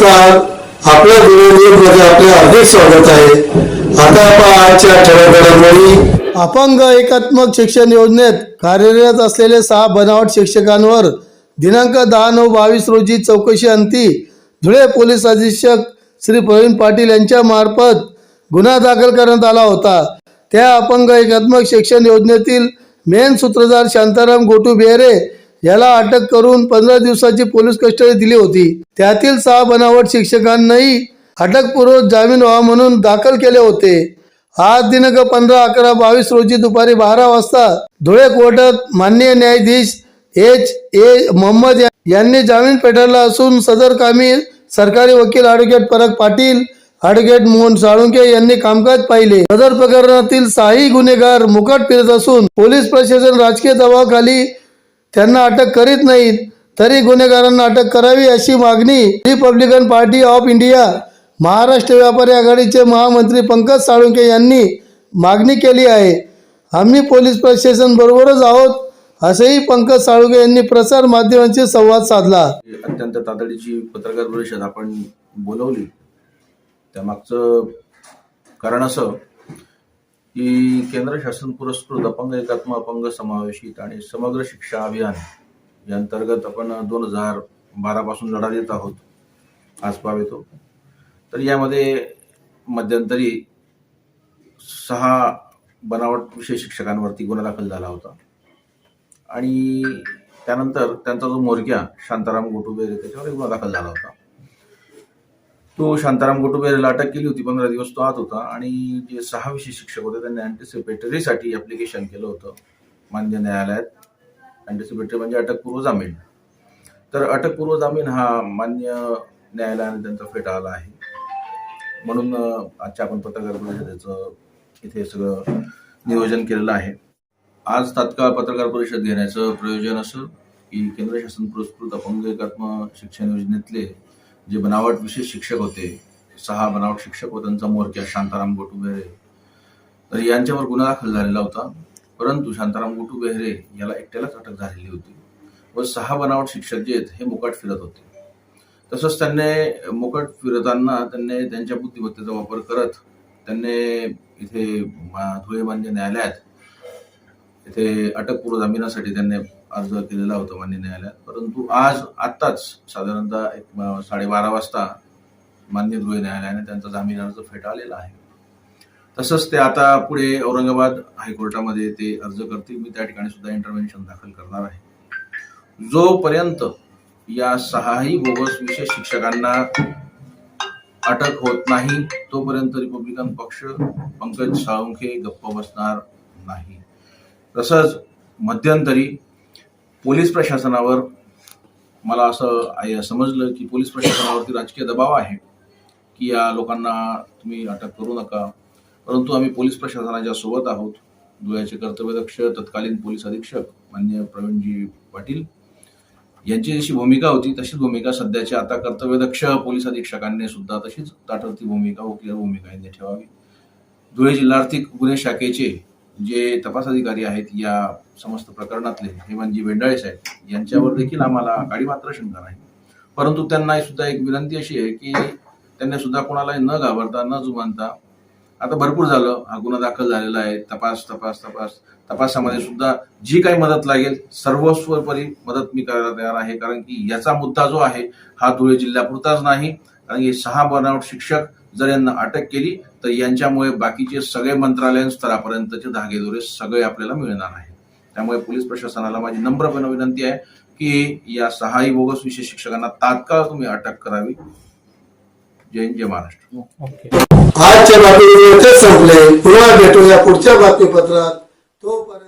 नमस्कार. आपल्या मध्ये म्हणजे आपले हार्दिक स्वागत आहे. आता आपण आजच्या ठळक घडामोडी अपंग एकात्मक शिक्षण योजनेत कार्यरत असलेले सहा बनावट शिक्षकांवर दिनांक दहा नऊ बावीस रोजी चौकशी अंती धुळे पोलीस अधीक्षक श्री प्रवीण पाटील यांच्या मार्फत गुन्हा दाखल करण्यात आला होता. त्या अपंग एकात्मक शिक्षण योजनेतील मेन सूत्रधार शांताराम गोटू बेहरे याला अटक करून पंधरा दिवसाची पोलीस कस्टडी दिली होती. त्यातील सहा बनावट शिक्षकांनाही अटकपूर्व जामीन व्हावा म्हणून दाखल केले होते. आज दिनांक पंधरा अकरा बावीस रोजी दुपारी बारा वाजता धुळे कोर्टात माननीय न्यायाधीश एच ए मोहम्मद यांनी जामीन पेटवला असून सदर कामी सरकारी वकील ॲडव्होकेट परक पाटील ॲडव्होकेट मोहन साळुंके यांनी कामकाज पाहिले. सदर प्रकरणातील साही गुन्हेगार मुकट फिरत असून पोलीस प्रशासन राजकीय दबावाखाली त्यांना अटक करीत नाहीत तरी गुन्हेगारांना अटक करावी अशी मागणी Republican Party of India Maharashtra व्यापारी आघाडीचे महामंत्री पंकज साळुंके यांनी मागणी केली आहे. आम्ही पोलीस प्रशासन बरोबरच आहोत असंही पंकज साळुंके यांनी प्रसार माध्यमांशी संवाद साधला. अत्यंत तातडीची पत्रकार परिषद आपण बोलवली. त्यामागचं कारण असं की केंद्र शासन पुरस्कृत अपंग एकात्म अपंग समावेशित आणि समग्र शिक्षा अभियान या अंतर्गत आपण दोन हजार बारापासून लढा देत आहोत आसपाव येतो. तर यामध्ये मध्यंतरी सहा बनावट विषय शिक्षकांवरती गुन्हा दाखल झाला होता. आणि त्यानंतर त्यांचा जो मोरक्या शांताराम गोटुबे त्याच्यावर गुन्हा दाखल झाला होता. तो शांताराम गोटुबेरेला अटक केली होती पंधरा दिवस तो आत होता. आणि जे सहा विषय शिक्षक होते त्यांनी अँटिसिपेटरीसाठी ॲप्लिकेशन केलं होतं मान्य न्यायालयात. अँटिसिपेटरी म्हणजे अटकपूर्व जामीन. तर अटकपूर्व जामीन हा मान्य न्यायालयाने त्यांचा फेटा आला आहे. म्हणून आजच्या आपण पत्रकार परिषदेचं इथे सगळं नियोजन केलेलं आहे. आज तात्काळ पत्रकार परिषद घेण्याचं प्रयोजन असं की केंद्र शासन पुरस्कृत अपंग एकात्म शिक्षण योजनेतले जे बनावट विशेष शिक्षक होते सहा बनावट शिक्षक व त्यांचा मोरक्या शांताराम गोटू बेहरे तर यांच्यावर गुन्हा दाखल झालेला होता. परंतु शांताराम गोटू बेहरे याला एकट्यालाच अटक झालेली होती. व सहा बनावट शिक्षक जे आहेत हे मुकाट फिरत होते. तसंच त्यांनी मुकट फिरताना त्यांनी त्यांच्या बुद्धिमत्तेचा वापर करत त्यांनी इथे मा- धुळे मान्य न्यायालयात इथे अटकपूर्व जामिनासाठी त्यांनी अर्ज केलेला होता मान्य न्यायालयात. परंतु आज आत्ताच साधारणतः एक साडेबारा वाजता मान्य गृह न्यायालयाने त्यांचा जामीन अर्ज फेटाळलेला आहे. तसंच ते आता पुढे औरंगाबाद हायकोर्टामध्ये ते अर्ज करतील. मी त्या ठिकाणी सुद्धा इंटरव्हेन्शन दाखल करणार आहे. जोपर्यंत या सहाही बोगस विशेष शिक्षकांना अटक होत नाही तोपर्यंत रिपब्लिकन पक्ष पंकज साळुंखे गप्प बसणार नाही. तसंच मध्यंतरी पोलीस प्रशासनावर मला असं आय- समजलं की पोलीस प्रशासनावरती राजकीय दबाव आहे की या लोकांना तुम्ही अटक करू नका. परंतु आम्ही पोलीस प्रशासनाच्या सोबत आहोत. धुळ्याचे कर्तव्यदक्ष तत्कालीन पोलीस अधीक्षक मान्य प्रवीणजी पाटील यांची जशी भूमिका होती तशीच भूमिका सध्याच्या आता कर्तव्यदक्ष पोलीस अधीक्षकांनी सुद्धा तशीच ताठरती भूमिका वकील भूमिका यांनी ठेवावी. धुळे जिल्हा आर्थिक गुन्हे शाखेचे जे तपास अधिकारी आहेत या समस्त प्रकरणातले हेमंतजी वेंडाळे साहेब यांच्यावर देखील आम्हाला गाडी मात्र शंका नाही. परंतु त्यांना सुद्धा एक विनंती अशी आहे की त्यांनी सुद्धा कोणालाही न घाबरता न जुमानता आता भरपूर झालं हा गुन्हा दाखल झालेला आहे तपास तपास तपास तपासामध्ये सुद्धा जी काही मदत लागेल सर्वस्वपरी मदत मी करायला तयार आहे कारण की याचा मुद्दा जो आहे हा धुळे जिल्ह्यापुरताच नाही कारण की सहा बनावट शिक्षक जर यांना अटक केली तर यांच्यामुळे बाकीचे सगळे मंत्रालयीन स्तरापर्यंतचे धागेदोरे सगळे आपल्याला मिळणार आहे त्यामुळे पोलीस प्रशासनाला माझी नम्रपणे विनंती आहे की या सहाही बोगस विशेष शिक्षकांना तात्काळ तुम्ही अटक करावी. जय हिंद जय महाराष्ट्र. आजच्या बातमीपत्र संपले. पुन्हा भेटूया पुढच्या बातमीपत्रात. तोपर्यंत